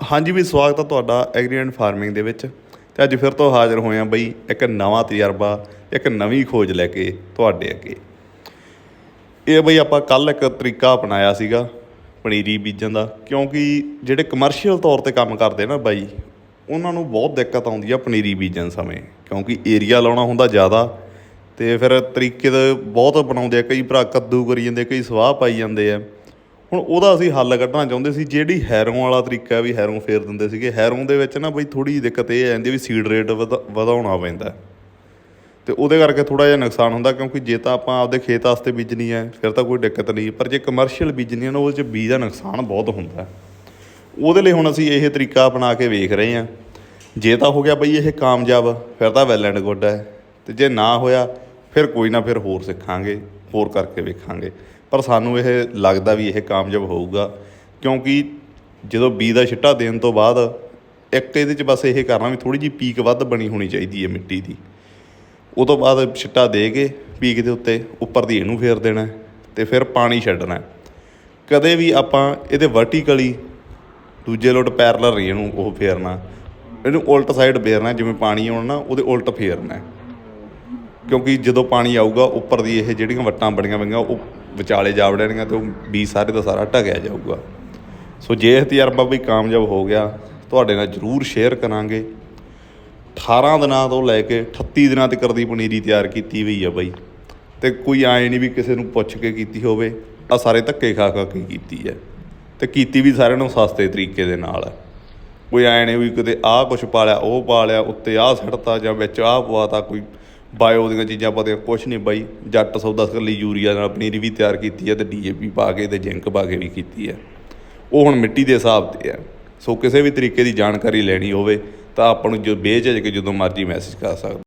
ਹਾਂਜੀ ਵੀ ਸਵਾਗਤ ਹੈ ਤੁਹਾਡਾ ਐਗਰੀ ਐਂਡ ਫਾਰਮਿੰਗ ਦੇ ਵਿੱਚ। ਤੇ ਅੱਜ ਫਿਰ ਤੋਂ ਹਾਜ਼ਰ ਹੋਏ ਹਾਂ ਬਈ ਇੱਕ ਨਵਾਂ ਤਜਰਬਾ, ਇੱਕ ਨਵੀਂ ਖੋਜ ਲੈ ਕੇ ਤੁਹਾਡੇ ਅੱਗੇ। ਇਹ ਬਈ ਆਪਾਂ ਕੱਲ ਇੱਕ ਤਰੀਕਾ ਅਪਣਾਇਆ ਸੀਗਾ ਪਨੀਰੀ ਬੀਜਣ ਦਾ, ਕਿਉਂਕਿ ਜਿਹੜੇ ਕਮਰਸ਼ੀਅਲ ਤੌਰ ਤੇ ਕੰਮ ਕਰਦੇ ਨਾ ਬਾਈ, ਉਹਨਾਂ ਨੂੰ ਬਹੁਤ ਦਿੱਕਤ ਆਉਂਦੀ ਆ ਪਨੀਰੀ ਬੀਜਣ ਸਮੇਂ, ਕਿਉਂਕਿ ਏਰੀਆ ਲਾਉਣਾ ਹੁੰਦਾ ਜ਼ਿਆਦਾ। ਤੇ ਫਿਰ ਤਰੀਕੇ ਦੇ ਬਹੁਤ ਬਣਾਉਂਦੇ ਆ, ਕਈ ਭਰਾ ਕੱਦੂ ਕਰੀ ਜਾਂਦੇ, ਕਈ ਸਵਾਹ ਪਾਈ ਜਾਂਦੇ ਆ। ਹੁਣ ਉਹਦਾ ਅਸੀਂ ਹੱਲ ਕੱਢਣਾ ਚਾਹੁੰਦੇ ਸੀ, ਜਿਹੜੀ ਹੈਰੋਂ ਵਾਲਾ ਤਰੀਕਾ ਵੀ ਹੈਰੋਂ ਫੇਰ ਦਿੰਦੇ ਸੀਗੇ। ਹੈਰੋਂ ਦੇ ਵਿੱਚ ਨਾ ਬਈ ਥੋੜੀ ਜਿਹੀ ਦਿੱਕਤ ਇਹ ਆ ਜਾਂਦੀ ਵੀ ਸੀਡ ਰੇਟ ਵਧਾਉਣਾ ਪੈਂਦਾ। ਤੇ ਉਹਦੇ ਕਰਕੇ ਥੋੜਾ ਜਿਹਾ ਨੁਕਸਾਨ ਹੁੰਦਾ, ਕਿਉਂਕਿ ਜੇ ਤਾਂ ਆਪਾਂ ਆਪਦੇ ਖੇਤ ਵਾਸਤੇ ਬੀਜਣੀ ਹੈ ਫਿਰ ਤਾਂ ਕੋਈ ਦਿੱਕਤ ਨਹੀਂ। ਪਰ ਜੇ ਕਮਰਸ਼ੀਅਲ ਬੀਜਣੀ ਹੈ ਨਾ, ਉਹਦੇ 'ਚ ਬੀਜ ਦਾ ਨੁਕਸਾਨ ਬਹੁਤ ਹੁੰਦਾ। ਉਹਦੇ ਲਈ ਹੁਣ ਅਸੀਂ ਇਹ ਤਰੀਕਾ ਅਪਣਾ ਕੇ ਵੇਖ ਰਹੇ ਹਾਂ ਜੇ ਤਾਂ ਹੋ ਗਿਆ ਬਈ ਇਹ ਕਾਮਯਾਬ, ਫਿਰ ਤਾਂ ਵੈਲ ਐਂਡ ਗੁੱਡ ਹੈ ਤੇ ਜੇ ਨਾ ਹੋਇਆ, ਫਿਰ ਕੋਈ ਨਾ ਫਿਰ ਹੋਰ ਸਿੱਖਾਂਗੇ। ਹੋਰ ਕਰਕੇ ਵੇਖਾਂਗੇ। ਪਰ ਸਾਨੂੰ ਇਹ ਲੱਗਦਾ ਵੀ ਇਹ ਕਾਮਯਾਬ ਹੋਊਗਾ, ਕਿਉਂਕਿ ਜਦੋਂ ਬੀ ਦਾ ਛਿੱਟਾ ਦੇਣ ਤੋਂ ਬਾਅਦ ਇੱਕ ਇਹਦੇ 'ਚ ਬਸ ਇਹ ਕਰਨਾ ਵੀ ਥੋੜੀ ਜਿਹੀ ਪੀਕ ਵੱਧ ਬਣੀ ਹੋਣੀ ਚਾਹੀਦੀ ਹੈ ਮਿੱਟੀ ਦੀ। ਉਹ ਤੋਂ ਬਾਅਦ ਛਿੱਟਾ ਦੇ ਕੇ ਪੀਕ ਦੇ ਉੱਤੇ ਉੱਪਰ ਦੀ ਇਹਨੂੰ ਫੇਰ ਦੇਣਾ ਹੈ ਤੇ ਫਿਰ ਪਾਣੀ ਛੱਡਣਾ ਕਦੇ ਵੀ ਆਪਾਂ ਇਹਦੇ ਵਰਟੀਕਲੀ ਦੂਜੇ ਲੋਟ ਪੈਰਲਲ ਰਹੀ ਇਹਨੂੰ ਉਹ ਫੇਰਨਾ, ਇਹਨੂੰ ਉਲਟ ਸਾਈਡ ਫੇਰਨਾ, ਜਿਵੇਂ ਪਾਣੀ ਆਉਣਾ ਨਾ ਉਹਦੇ ਉਲਟ ਫੇਰਨਾ ਕਿਉਂਕਿ ਜਦੋਂ ਪਾਣੀ ਆਊਗਾ, ਉੱਪਰ ਦੀ ਇਹ ਜਿਹੜੀਆਂ ਵੱਟਾਂ ਬਣੀਆਂ ਪਈਆਂ ਉਹ ਵਿਚਾਲੇ ਜਾ ਵੜਨਗੀਆਂ ਤੇ ਉਹ ਬੀ ਸਾਰੇ ਦਾ ਸਾਰਾ ਢਕਿਆ ਜਾਊਗਾ। ਸੋ ਜੇ ਇਹ ਤਜਰਬਾ ਵੀ ਕਾਮਯਾਬ ਹੋ ਗਿਆ, ਤੁਹਾਡੇ ਨਾਲ ਜਰੂਰ ਸ਼ੇਅਰ ਕਰਾਂਗੇ। 18 ਦਿਨਾਂ ਤੋਂ ਲੈ ਕੇ 38 ਦਿਨਾਂ ਤੱਕ ਦੀ ਪਨੀਰੀ ਤਿਆਰ ਕੀਤੀ ਹੋਈ ਆ ਬਾਈ। ਤੇ ਕੋਈ ਆਏ ਨਹੀਂ ਵੀ ਕਿਸੇ ਨੂੰ ਪੁੱਛ ਕੇ ਕੀਤੀ ਹੋਵੇ ਆ ਸਾਰੇ ਧੱਕੇ ਖਾ ਖਾ ਕੇ ਕੀਤੀ ਹੈ ਤੇ ਕੀਤੀ ਵੀ ਸਾਰਿਆਂ ਨੂੰ ਸਸਤੇ ਤਰੀਕੇ ਦੇ ਨਾਲ ਹੈ ਕੋਈ ਐਂ ਨੇ ਵੀ ਕਿਤੇ ਆਹ ਕੁਛ ਪਾ ਲਿਆ, ਉਹ ਪਾ ਲਿਆ, ਉੱਤੇ ਆਹ ਸੜਤਾ ਜਾਂ ਵਿੱਚ ਆਹ ਪਵਾਤਾ ਕੋਈ ਬਾਇਓ ਦੀਆਂ ਚੀਜ਼ਾਂ ਪਾਦੇ ਕੁਛ ਨਹੀਂ ਬਾਈ, ਜੱਟ ਸੌਦਾ ਲਈ ਯੂਰੀਆ ਨਾਲ ਪਨੀਰੀ ਵੀ ਤਿਆਰ ਕੀਤੀ ਹੈ ਤੇ ਡੀਏਪੀ ਪਾ ਕੇ ਤੇ ਜ਼ਿੰਕ ਪਾ ਕੇ ਵੀ ਕੀਤੀ ਹੈ। ਉਹ ਹੁਣ ਮਿੱਟੀ ਦੇ ਹਿਸਾਬ ਤੇ ਹੈ। ਸੋ ਕਿਸੇ ਵੀ ਤਰੀਕੇ ਦੀ ਜਾਣਕਾਰੀ ਲੈਣੀ ਹੋਵੇ ਤਾਂ ਆਪਾਂ ਨੂੰ ਜੋ ਬੇਝਿਜਕ ਜਦੋਂ ਮਰਜ਼ੀ ਮੈਸੇਜ ਕਰ ਸਕਦੇ